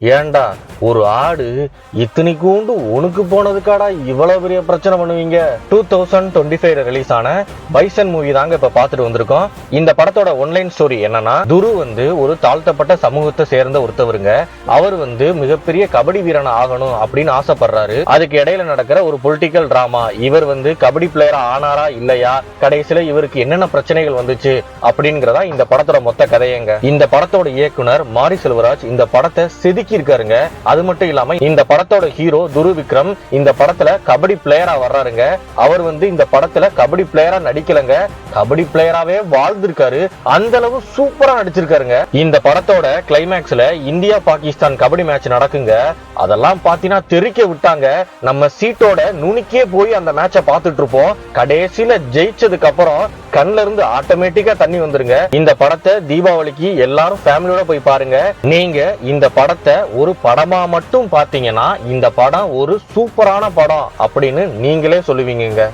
ஏண்டா ஒரு ஆடு இத்தனைக்கூண்டு உனக்கு போனதுக்காடா இவ்வளவு பெரிய பிரச்சனை பண்ணுவீங்க? Two thousand twenty five release ஆன பைசன் மூவி தாங்க இப்ப பாத்துட்டு வந்திருக்கோம். இந்த படத்தோட ஒன்லைன் ஸ்டோரி என்னன்னா துரு வந்து ஒரு தாழ்த்தப்பட்ட சமூகத்தை சேர்ந்த ஒருத்தவருங்க. அவர் வந்து மிகப்பெரிய கபடி வீரன் ஆகணும் அப்படின்னு ஆசைப்படுறாரு. அதுக்கு இடையில நடக்கிற ஒரு பொலிட்டிக்கல் டிராமா இவர் வந்து கபடி பிளேயரா ஆனாரா இல்லையா? கடைசியில இவருக்கு என்னென்ன பிரச்சனைகள் வந்துச்சு அப்படிங்கறதா இந்த படத்தோட மொத்த கதையங்க. இந்த படத்தோட இயக்குனர் மாரி செல்வராஜ் இந்த படத்தை செதுக்கி இருக்காருங்க அது மட்டும் இல்லாம இந்த படத்தோட ஹீரோ துரு விக்ரம் இந்த படத்துல கபடி பிளேயரா வர்றாருங்க. அவர் வந்து இந்த படத்துல கபடி பிளேயரா நடிக்கலங்க. கபடி பிளேயராவே வாழ்ந்திருக்காரு. அந்த அளவு சூப்பரா நடிச்சிருக்காருங்க. இந்த படத்தோட கிளைமேக்ஸ்ல இந்தியா பாகிஸ்தான் கபடி மேட்ச் நடக்குங்க. அதெல்லாம் பாத்தீங்கன்னா தெறிக்க விட்டாங்க. நம்ம சீட்டோட நுணுக்கே போய் அந்த மேட்சை பார்த்துட்டு இருப்போம். கடைசியில ஜெயிச்சதுக்கு அப்புறம் கண்ணுல இருந்து ஆட்டோமேட்டிக்கா தண்ணி வந்துருங்க. இந்த படத்தை தீபாவளிக்கு எல்லாரும் ஃபேமிலியோட போய் பாருங்க. நீங்க இந்த படத்தை ஒரு படமா மட்டும் பாத்தீங்கன்னா இந்த படம் ஒரு சூப்பரான படம் அப்படின்னு நீங்களே சொல்லுவீங்க